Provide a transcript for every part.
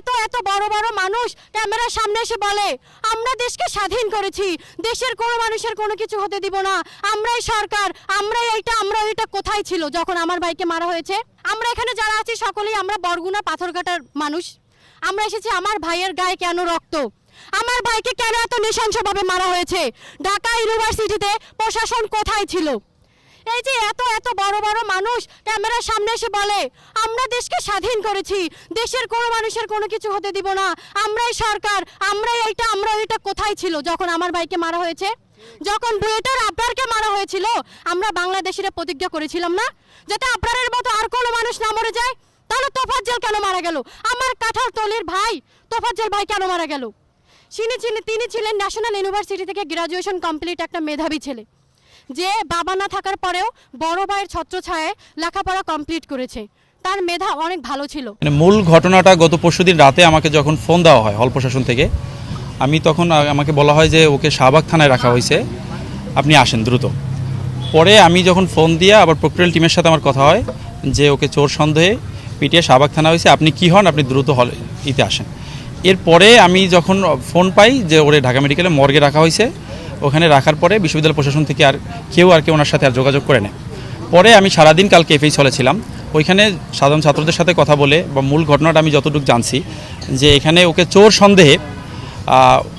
এত এত বড় বড় মানুষ ক্যামেরার সামনে এসে বলে, আমরা দেশকে স্বাধীন করেছি। দেশের কোনো মানুষের কোনো কিছু হতে দিব না। আমরাই সরকার। আমরাই এইটা, আমরা এইটা কোথায় ছিল যখন আমার ভাইকে মারা হয়েছে? আমরা এখানে যারা আছি সকলেই আমরা বরগুনা পাথরঘাটার মানুষ। আমরা এসেছি আমার ভাইয়ের গায়ে কেন রক্ত? আমার ভাইকে কেন এত নৃশংসভাবে মারা হয়েছে? ঢাকা ইউনিভার্সিটিতে প্রশাসন কোথায় ছিল? এই যে এত এত বড় বড় মানুষ ক্যামেরার সামনে এসে বলে, আমরা দেশকে স্বাধীন করেছি। দেশের কোনো মানুষের কোনো কিছু হতে দিব না। আমরাই সরকার, আমরাই এইটা আমরা এইটা কোথায় ছিল যখন আমার ভাইকে মারা হয়েছে? যখন বুয়েটের আবরারকে মারা হয়েছিল, আমরা বাংলাদেশের প্রতিজ্ঞা করেছিলাম না? যাতে আবরারের মতো আর কোনো মানুষ না মরে যায়, তাহলে তোফাজ্জল কেন মারা গেল? আমার কাঠার তলির ভাই তোফাজ্জল ভাই কেন মারা গেল? তিনি ছিলেন ন্যাশনাল ইউনিভার্সিটি থেকে গ্রাজুয়েশন কমপ্লিট একটা মেধাবী ছেলে। যে বাবা না থাকার পরেও বড় ভাইয়ের ছত্র ছত্রছায়ায় লেখাপড়া কমপ্লিট করেছে। তার মেধা অনেক ভালো ছিল। মানে মূল ঘটনাটা গত পরশুদিন রাতে আমাকে যখন ফোন দেওয়া হয় হল প্রশাসন থেকে, আমি তখন আমাকে বলা হয় যে ওকে শাহবাগ থানায় রাখা হয়েছে। আপনি আসেন দ্রুত। পরে আমি যখন ফোন দিয়ে আবার প্রক্রিয়াল টিমের সাথে আমার কথা হয় যে ওকে চোর সন্দেহে পিটিয়ে শাহবাগ থানা হয়েছে, আপনি কি হন? আপনি দ্রুত হলে ইতে আসেন। এরপরে আমি যখন ফোন পাই যে ওরে ঢাকা মেডিকেলে মর্গে রাখা হয়েছে ওখানে রাখার পরে বিশ্ববিদ্যালয় প্রশাসন থেকে আর কেউ আর কেউ ওনার সাথে আর যোগাযোগ করে নেয়। পরে আমি সারাদিন কালকে এফএইচ হলে ছিলাম। ওইখানে সাধারণ ছাত্রদের সাথে কথা বলে বা মূল ঘটনাটা আমি যতটুকু জানছি যে এখানে ওকে চোর সন্দেহে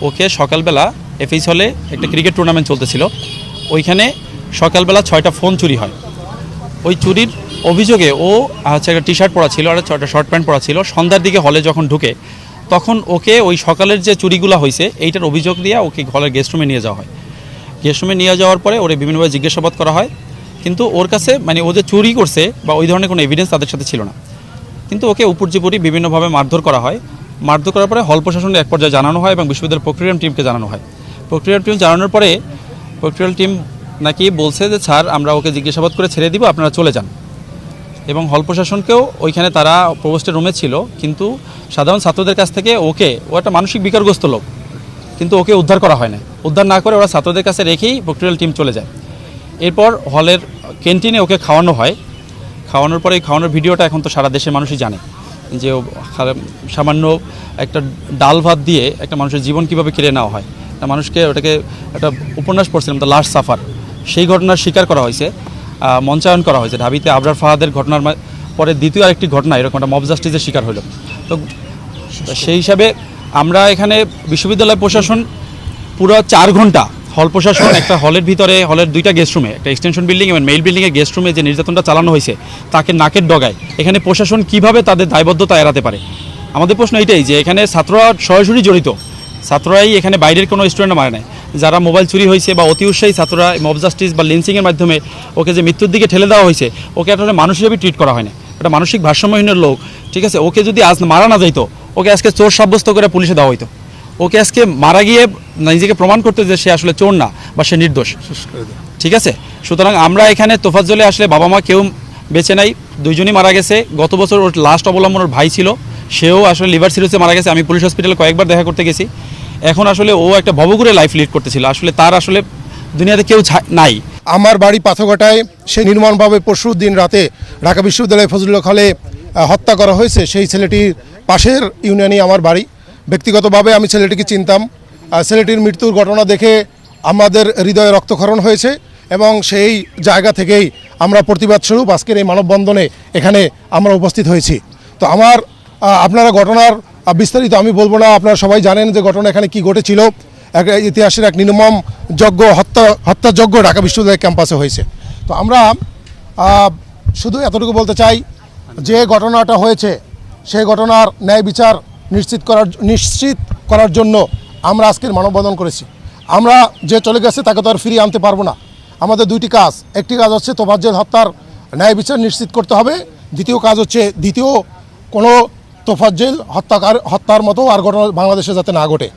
ওকে সকালবেলা এফএইচ হলে একটা ক্রিকেট টুর্নামেন্ট চলতেছিল। ওইখানে সকালবেলা ছয়টা ফোন চুরি হয়। ওই চুরির অভিযোগে ও হচ্ছে একটা টি শার্ট পরা ছিল আর একটা শর্ট প্যান্ট পরা ছিল। সন্ধ্যার দিকে হলে যখন ঢুকে তখন ওকে ওই সকালের যে চুরিগুলো হয়েছে এইটার অভিযোগ দিয়ে ওকে ঘরের গেস্ট রুমে নিয়ে যাওয়া হয়। গেস্ট রুমে নিয়ে যাওয়ার পরে ওরে বিভিন্নভাবে জিজ্ঞাসাবাদ করা হয়। কিন্তু ওর কাছে মানে ও যে চুরি করছে বা ওই ধরনের কোনো এভিডেন্স তাদের সাথে ছিল না। কিন্তু ওকে উপর্যুপরি বিভিন্নভাবে মারধর করা হয়। মারধর করার পরে হল প্রশাসনের এক পর্যায়ে জানানো হয় এবং বিশ্ববিদ্যালয়ের প্রক্রিয়াম টিমকে জানানো হয়। প্রক্রিয়াম টিম জানানোর পরে প্রক্রিয়াল টিম নাকি বলছে যে, স্যার, আমরা ওকে জিজ্ঞাসাবাদ করে ছেড়ে দিব, আপনারা চলে যান। এবং হল প্রশাসনকেও ওইখানে তারা প্রবোস্টের রুমে ছিল, কিন্তু সাধারণ ছাত্রদের কাছ থেকে ওকে, ও একটা মানসিক বিকারগ্রস্ত লোক, কিন্তু ওকে উদ্ধার করা হয় না উদ্ধার না করে ওরা ছাত্রদের কাছে রেখেই প্রক্রিয়াল টিম চলে যায়। এরপর হলের ক্যান্টিনে ওকে খাওয়ানো হয়। খাওয়ানোর পরে এই খাওয়ানোর ভিডিওটা এখন তো সারা দেশের মানুষই জানে, যে সামান্য একটা ডাল ভাত দিয়ে একটা মানুষের জীবন কীভাবে কেড়ে নেওয়া হয়। মানুষকে ওটাকে একটা উপন্যাস পড়ছিলাম, দ্য লাস্ট সাফার। সেই ঘটনার শিকার করা হয়েছে। মঞ্চায়ন করা হয়েছে। ঢাবিতে আবরার ফাহাদের ঘটনার পরে দ্বিতীয় আরেকটি ঘটনা, এরকম একটা মব জাস্টিসের শিকার হলো। তো সেই হিসাবে আমরা এখানে বিশ্ববিদ্যালয় প্রশাসন পুরো চার ঘণ্টা হল প্রশাসন, একটা হলের ভিতরে হলের দুইটা গেস্ট রুমে একটা এক্সটেনশন বিল্ডিং এবং মেইল বিল্ডিংয়ের গেস্ট রুমে যে নির্যাতনটা চালানো হয়েছে, তাকে নাকের ডগায়। এখানে প্রশাসন কীভাবে তাদের দায়বদ্ধতা এড়াতে পারে? আমাদের প্রশ্ন এটাই যে, এখানে ছাত্ররা সরাসরি জড়িত। ছাত্ররাই এখানে বাইরের কোনো স্টুডেন্ট মারে নাই। যারা মোবাইল চুরি হয়েছে বা অতি উৎসাহী ছাত্ররা মব জাস্টিস বা লিন্সিংয়ের মাধ্যমে ওকে যে মৃত্যুর দিকে ঠেলে দেওয়া হয়েছে ওকে একটা মানুষ হিসেবে ট্রিট করা হয় না। একটা মানসিক ভারসাম্যহীনের লোক ঠিক আছে? ওকে যদি আজ মারা না যাইতো ওকে আজকে চোর সাব্যস্ত করে পুলিশে দেওয়া হইতো। ওকে আজকে মারা গিয়ে নিজেকে প্রমাণ করতে যে সে আসলে চোর না বা সে নির্দোষ। ঠিক আছে? সুতরাং আমরা এখানে তোফাজ্জলে আসলে বাবা মা কেউ বেঁচে নাই দুইজনই মারা গেছে। গত বছর ওর লাস্ট অবলম্বন ওর ভাই ছিল সেও আসলে লিভার সিরোসে মারা গেছে। আমি পুলিশ হসপিটালে কয়েকবার দেখা করতে গেছি। এখন আসলে ও একটা ভবঘুরে লাইফ লিড করতেছিল। আসলে তার আসলে দুনিয়াতে কেউ নাই। আমার বাড়ি পাথরঘাটায় সে নির্মমভাবে পরশু দিন রাতে ঢাকা বিশ্ববিদ্যালয় ফজলুল হলে হত্যা করা হয়েছে। সেই ছেলেটির পাশের ইউনিয়নই আমার বাড়ি। ব্যক্তিগতভাবে আমি ছেলেটিকে চিনতাম। ছেলেটির মৃত্যুর ঘটনা দেখে আমাদের হৃদয়ে রক্তক্ষরণ হয়েছে এবং সেই জায়গা থেকেই আমরা প্রতিবাদ স্বরূপ আজকের এই মানববন্ধনে এখানে আমরা উপস্থিত হয়েছি। তো আমার আপনারা ঘটনার বিস্তারিত আমি বলব না, আপনারা সবাই জানেন যে ঘটনা এখানে কি ঘটেছিল। এক ইতিহাসের এক নির্মম যজ্ঞ, হত্যা, হত্যাযজ্ঞ ঢাকা বিশ্ববিদ্যালয় ক্যাম্পাসে হয়েছে। তো আমরা শুধু এতটুকু বলতে চাই যে ঘটনাটা হয়েছে, সেই ঘটনার ন্যায় বিচার নিশ্চিত করার নিশ্চিত করার জন্য আমরা আজকের মানববন্ধন করেছি। আমরা যে চলে গেছে তাকে তো আর ফিরিয়ে আনতে পারব না। আমাদের দুইটি কাজ। একটি কাজ হচ্ছে তোফাজ্জেল হত্যার ন্যায় বিচার নিশ্চিত করতে হবে। দ্বিতীয় কাজ হচ্ছে দ্বিতীয় কোনো তোফাজ্জেল হত্যাকার হত্যার মতো আর ঘটনা বাংলাদেশে যাতে না ঘটে।